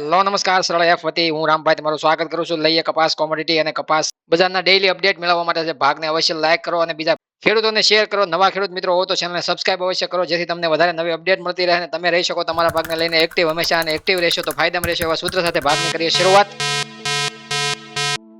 Hello, નમસ્કાર, સરળ F વતી. હું રામભાઈ તમારું સ્વાગત કરું છું. લઈએ કપાસ કોમોડિટી અને કપાસ બજારના ડેઈલી અપડેટ મેળવવા માટે છે ભાગને અવશ્ય લાઈક કરો અને બીજા ખેડૂતોને શેર કરો. નવા ખેડૂત મિત્રો હો તો ચેનલને સબસ્ક્રાઇબ અવશ્ય કરો. જેથી તમને વધારે નવી અપડેટ મળતી રહે અને તમે રહી શકો તમારા ભાગને લઈને એક્ટિવ હંમેશા અને એક્ટિવ રહેશો તો ફાયદામાં રહેશો એવા સૂત્ર સાથે ભાગની કરીએ શરૂઆત.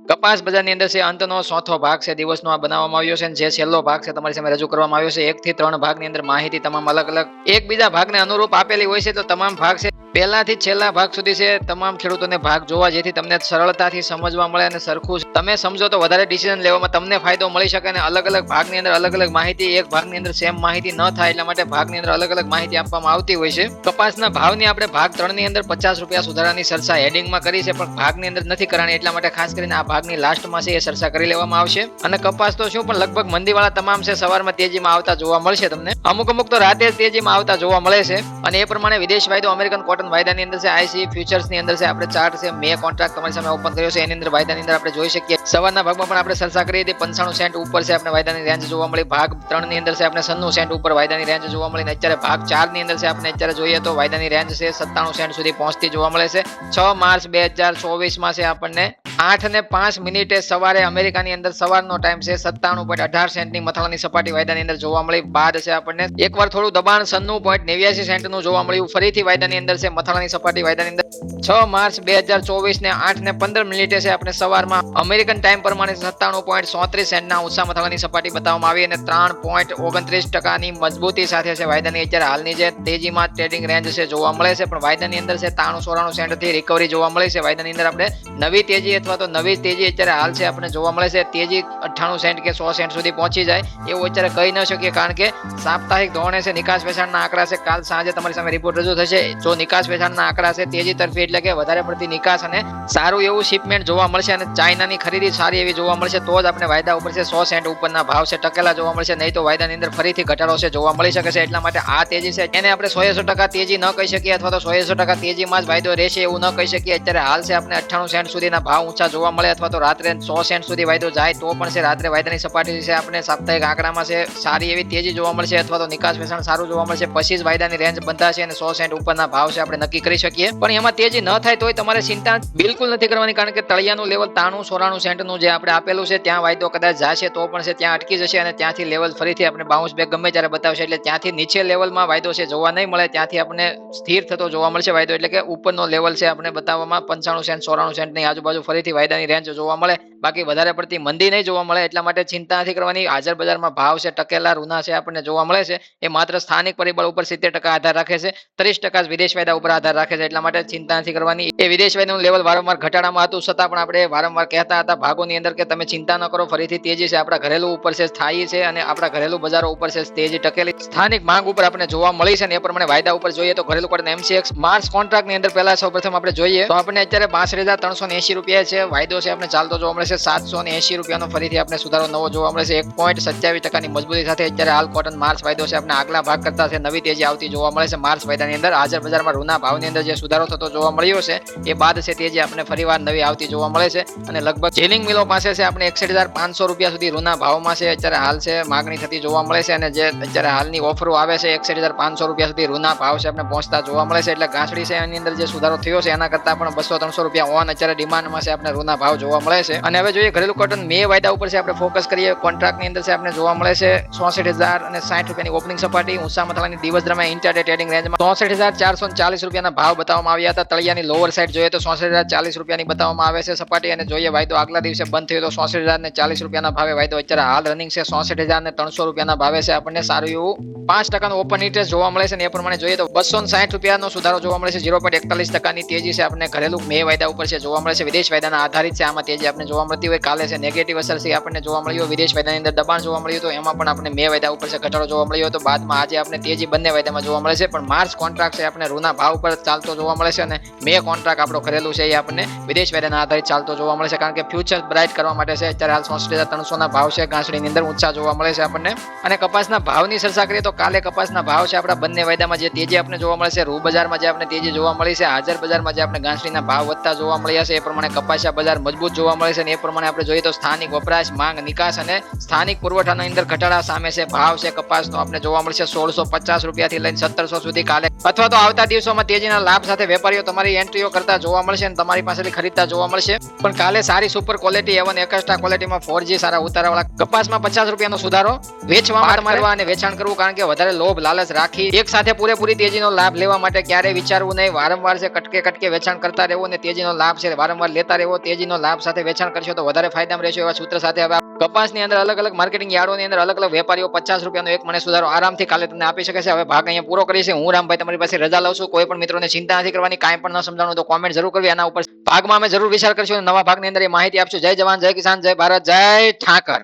કપાસ બજારની અંદર છે અંતનો ચોથો ભાગ છે. દિવસનો આ બનાવવામાં આવ્યો છે જે છેલ્લો ભાગ છે તમારી સામે રજૂ કરવામાં આવ્યો છે. એક થી ત્રણ ભાગની અંદર માહિતી તમામ અલગ અલગ. એકબીજા ભાગને અનુરૂપ આપેલી હોય છે તો તમામ ભાગ છે પહેલાથી છેલ્લા ભાગ સુધી છે. તમામ ખેડૂતોને ભાગ જોવા જેથી તમને સરળતાથી સમજવા મળે અને સરખું તમે સમજો તો વધારે ડિસિઝન લેવામાં તમને ફાયદો મળી શકે અને અલગ અલગ ભાગની અંદર અલગ અલગ માહિતી, એક ભાગની અંદર સેમ માહિતી ન થાય એટલા માટે ભાગની અંદર અલગ અલગ માહિતી આપવામાં આવતી હોય છે. કપાસના ભાવની આપણે ભાગ ત્રણની અંદર પચાસ રૂપિયા સુધારાની ચર્ચા હેડિંગમાં કરી છે, પણ ભાગની અંદર નથી કરાણી એટલા માટે ખાસ કરીને આ ભાગની લાસ્ટમાં છે એ ચર્ચા કરી લેવામાં આવશે. અને કપાસ તો શું, પણ લગભગ મંદીવાળા તમામ છે, સવારમાં તેજીમાં આવતા જોવા મળશે તમને. અમુક અમુક તો રાતે તેજીમાં આવતા જોવા મળે છે. અને એ પ્રમાણે વિદેશ વાયદો, અમેરિકન કોટન વાયદાની અંદર છે આઈસી ફ્યુચર્સની અંદર છે, આપણે ચાર્ટ છે, મે કોન્ટ્રાક્ટ તમારી સામે ઓપન કર્યો છે, એની અંદર વાયદાની અંદર આપણે જોઈ શકીએ સવારના ભાગમાં પણ આપણે ચર્ચા કરી હતી પંચાણું સેન્ટ ઉપર છે આપણે વાયદાની રેન્જ જોવા મળી. ભાગ ત્રણની અંદર છે આપણે સન્નું સેન્ટ ઉપર વાયદાની રેન્જ જોવા મળી. અત્યારે ભાગ ચારની અંદર છે આપણે અત્યારે જોઈએ તો વાયદાની રેન્જ છે સત્તાણું સેન્ટ સુધી પહોંચતી જોવા મળે છે. છ માર્ચ બે હજાર ચોવીસમાં છે આપણને આઠ ને પાંચ મિનિટે સવારે અમેરિકાની અંદર સવારનો ટાઈમ છે. સત્તાણું પોઈન્ટ અઢાર સેન્ટની મથાળાની સપાટી વાયદાની અંદર જોવા મળી. બાદ છે આપણને એકવાર થોડું દબાણ સન્નું પોઈન્ટ નેવ્યાસી સેન્ટનું જોવા મળ્યું. ફરીથી વાયદાની અંદર છે મથાળાની સપાટી વાયદાની અંદર છ માર્ચ બે હજાર ચોવીસ ને આઠ ને પંદર મિનિટે છે આપણે સવારમાં અમેરિકન ટાઈમ પ્રમાણે સત્તાણું પોઈન્ટ સોત્રીસ સેન્ટના ઉત્સાહ મથાળાની સપાટી બતાવવામાં આવી અને ત્રણ પોઈન્ટ ઓગણત્રીસ ટકાની મજબૂતી સાથે છે વાયદાની અત્યારે હાલની જે તેજીમાં ટ્રેડિંગ રેન્જ છે જોવા મળે છે. પણ વાયદાની અંદર છે ત્રાણું સોરાણું સેન્ટથી રિકવરી જોવા મળે છે. વાયદાની અંદર આપણે નવી તેજી અથવા તો નવી તેજી અત્યારે હાલ છે આપણે જોવા મળે છે. તેજી અઠ્ઠાણું સેન્ટ કે સો સેન્ટ સુધી પહોંચી જાય એવું અત્યારે કહી ન શકીએ કારણ કે સાપ્તાહિક ધોરણે છે નિકાસ વેચાણના આંકડા છે. કાલ સાંજે તમારી સામે રિપોર્ટ રજૂ થશે. જો નિકાસ વેચાણના આંકડા છે તેજી તરફી એટલે કે વધારે પડતી નિકાસ અને સારું એવું શિપમેન્ટ જોવા મળશે અને ચાઇનાની ખરીદી સારી એવી જોવા મળશે, તો જ આપણે વાયદા ઉપર છે, સો સેન્ટ ઉપરના ભાવ છે, ટકેલા જોવા મળશે, નહીં તો વાયદાની અંદર ફરીથી ઘટાડો છે, જોવા મળી શકે છે, એટલા માટે આ તેજી છે. એને આપણે સો ટકા તેજી ન કહી શકીએ અથવા તો સો ટકા તેજીમાં જ વાયદો રહેશે એવું ન કહી શકીએ. અત્યારે હાલ છે આપણે અઠ્ઠાણું સેન્ટ સુધીના ભાવ ઊંચા જોવા મળે અથવા તો રાત્રે સો સેન્ટ સુધી વાયદો જાય, તો પણ છે, રાત્રે વાયદાની સપાટી છે, આપણે સાપ્તાહિક આંકડામાં છે, સારી એવી તેજી જોવા મળશે અથવા તો નિકાસ વેચાણ સારું જોવા મળશે, પછી જ વાયદાની રેન્જ બંધાશે અને સો સેન્ટ ઉપરના ભાવ છે, આપણે નક્કી કરી શકીએ. પણ એમાં તેજી ન થાય તોય તમારે ચિંતા બિલકુલ નથી કરવાની, કારણ કે તળિયાનું લેવલ તાણું, સોરાણું સેન્ટનું જે આપણે આપેલું છે, ત્યાં વાયદો કદાચ જશે તો પણ છે, ત્યાં અટકી જશે અને ત્યાંથી લેવલ ફરીથી આપણે બાઉન્સ બેક ગમે ત્યારે બતાવશે. એટલે ત્યાંથી નીચે લેવલમાં વાયદો છે, જોવા નહીં મળે, ત્યાંથી આપણે સ્થિર થતો જોવા મળશે વાયદો. એટલે કે ઉપરનો લેવલ છે, આપણે બતાવવામાં પંચાણું સેન્ટ સોરાણું સેન્ટની આજુબાજુ ફરીથી વાયદાની રેન્જ જોવા મળે. બાકી વધારે પડતી મંદી નહીં જોવા મળે, એટલા માટે ચિંતા નથી કરવાની. હાજર બજારમાં ભાવ છે, ટકેલા રૂના છે આપણને જોવા મળે છે. એ માત્ર સ્થાનિક પરિબળ ઉપર સિત્તેર ટકા આધાર રાખે છે. ત્રીસ ટકા વિદેશ વાયદા ઉપર આધાર રાખે છે, એટલા માટે ચિંતા નથી કરવાની. એ વિદેશ વાયદાનું લેવલ વારંવાર ઘટાડામાં હતું, છતાં પણ આપણે વારંવાર કહેતા હતા ભાગોની અંદર કે તમે ચિંતા ન કરો, ફરીથી તેજી છે. આપણા ઘરેલું ઉપર છે, સ્થાયી છે અને આપણા ઘરેલું બજારો ઉપર છે, તેજી ટકેલી. સ્થાનિક માંગ ઉપર આપણે જોવા મળી છે ને એ પ્રમાણે વાયદા ઉપર જોઈએ તો ઘરેલું કોડ એમસીએક્સ માર્ચ કોન્ટ્રાક્ટની અંદર પહેલા સૌ પ્રથમ આપણે જોઈએ તો આપણે અત્યારે બાસઠ હજાર ત્રણસો એસી રૂપિયા છે. વાયદો છે, આપણે ચાલતો જોવા મળે છે. સાતસો ને એસી રૂપિયાનો ફરીથી આપણે સુધારો નવો જોવા મળે છે. એક પોઈન્ટ સત્યાવીસ ટકાની મજબૂતી સાથે અત્યારે હાલ કોટન માર્ચ વાયદો છે. આપણે આગલા ભાગ કરતા છે. નવી તેજી આવતી જોવા મળે છે. માર્ચ વાયદાની અંદર હાજર બજારમાં રૂના ભાવની અંદર જે સુધારો થતો જોવા મળ્યો છે, એ બાદ છે તેજી આપણે ફરીવાર નવી આવતી જોવા મળે છે. અને લગભગ જેલિંગ મિલો પાસે છે આપણે એકસઠ હજાર પાંચસો રૂપિયા સુધી રૂના ભાવમાં છે. અત્યારે હાલ છે માગણી થતી જોવા મળે છે. અને જે અત્યારે હાલની ઓફરો આવે છે, એકસઠ હજાર પાંચસો રૂપિયા સુધી રૂના ભાવ છે આપણે પહોંચતા જોવા મળે છે. એટલે ઘાસડી છે એની અંદર જે સુધારો થયો છે, એના કરતા પણ બસો ત્રણસો રૂપિયા ઓન અત્યારે ડિમાન્ડમાં છે. આપણે રૂના ભાવ જોવા મળે છે. અને હવે જોઈએ, ઘરેલું કોટન મે વાયદા ઉપર છે. આપણે ફોકસ કરીએ. કોન્ટ્રાક્ટની અંદર છે, આપણે જોવા મળે છે ચોસઠ હજાર અને સાઠ રૂપિયાની ઓપનિંગ સપાટી. ઊંચા મથાળાની દિવસ દરમિયાન ઇન્ટરડે ટ્રેડિંગ રેન્જમાં ચોસઠ હજાર ચારસો ચાલીસ રૂપિયાના ભાવ બતાવવામાં આવ્યા હતા. તળિયાની લોઅર સાઈડ જોઈએ તો ચોસઠ હજાર ચાલીસ રૂપિયાની બતાવવામાં આવે છે સપાટી અને જોઈએ વાયદો આગલા દિવસે બંધ થયો તો ચોસઠ હજાર ને ચાલીસ રૂપિયાના ભાવે વાયદો અત્યારે હાલ રનિંગ છે. ચોસઠ હજાર ને ત્રણસો રૂપિયાના ભાવે છે. આપણને સારું એવું પાંચ ટકાનું ઓપન ઇન્ટરેસ્ટ જોવા મળે છે ને એ પ્રમાણે જોઈએ તો બસો સાઠ રૂપિયાનો સુધારો જોવા મળે છે. ઝીરો પોઈન્ટ એકતાલીસ ટકાની તેજી છે. આપણે ઘરેલું મે વાયદા ઉપર છે જોવા મળે છે. વિદેશ વાયદાના આધારિત છે. આમાં તેજી આપણે જોવા મળતી કાલે છે. નેગેટિવ અસર છે આપણને જોવા મળ્યું. વિદેશ વાયદાની અંદર દબાણ જોવા મળ્યું તો એમાં પણ આપણે મે વાયદા ઉપર છે. ઘટાડો જોવા મળ્યો હતો. બાદમાં આજે આપણે તેજી બંને વાયદામાં જોવા મળે છે. પણ માર્ચ કોન્ટ્રાક્ટ છે આપણે રૂના ભાવ ઉપર ચાલતો જોવા મળે છે અને મે કોન્ટ્રાક્ટ આપણો કરેલું છે એ આપણને વિદેશ વેરાના આધારિત ચાલતો જોવા મળે છે. કારણ કે ફ્યુચર બ્રાઇટ કરવા માટે છે. અત્યારે હાલ સોસઠ હજાર ત્રણસોના ભાવ છે. ઘાસડીની અંદર ઊંચા જોવા મળે છે આપણને. અને કપાસના ભાવની ચર્ચા કરીએ તો કાલે કપાસના ભાવ છે આપણા બંને વાયદામાં જે તેજી આપણે જોવા મળે છે. રૂ બજારમાં જે આપણે તેજી જોવા મળી છે. હાજર બજારમાં જે આપણે ઘાસડીના ભાવ વધતા જોવા મળ્યા છે. એ પ્રમાણે કપાસિયા બજાર મજબૂત જોવા મળે છે અને એ પ્રમાણે આપણે જોઈએ તો સ્થાનિક વપરાશ, માંગ, નિકાસ અને સ્થાનિક પુરવઠાની અંદર ઘટાડા સામે છે. ભાવ છે, કપાસનો આપણે જોવા મળશે સોળસો પચાસ રૂપિયાથી લઈને સત્તરસો સુધી કાલે. અથવા તો આવતા દિવસોમાં તેજીના લાભ સાથે વેપારીઓ તમારી એન્ટ્રીઓ કરતા જોવા મળશે અને તમારી પાસેથી ખરીદતા જોવા મળશે. પણ કાલે સારી super quality A one extra ક્વોલિટીમાં ફોર સારા ઉતારાવાળા કપાસમાં પચાસ રૂપિયાનો સુધારો વેચવા મારવા અને વેચાણ કરવું કારણ કે વધારે લોભ, લાલચ રાખી એક સાથે પૂરેપૂરી તેજીનો લાભ લેવા માટે ક્યારેય વિચારવું નહીં. વારંવાર છે કટકે કટકે વેચાણ કરતા રહેવું અને તેજીનો લાભ છે, વારંવાર લેતા રહેવો, તેજીનો લાભ સાથે વેચાણ કરશો તો વધારે ફાયદામાં રહેશો એવા સૂત્ર સાથે હવે કપાસની અંદર અલગ અલગ માર્કેટિંગ યાર્ડોની અંદર અલગ અલગ વેપારીઓ પચાસ રૂપિયાનો એક મને સુધારો આરામથી કાલે તમને આપી શકે છે. હવે ભાગ અહીંયા પૂરો કરી છે હું રામભાઈ, તમારી પાસે રજા લઉં છું. કોઈ પણ મિત્રોને ચિંતા નથી કરવાની, કાંઈ પણ ન સમજાણું તો કોમેન્ટ જરૂર કરવી. આના ઉપર ભાગમાં અમે જરૂર વિચાર કરશું. નવા ભાગની અંદર એ માહિતી આપશું. જય જવાન, જય કિસાન, જય ભારત, જય ઠાકર.